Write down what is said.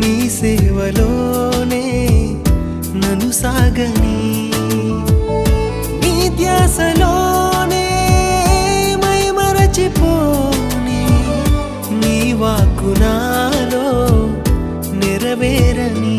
నీ సేవలోనే నను సాగని. నీ ధ్యాసలోనే మై మరచిపోని నీ వాకునాలో నెరవేరని.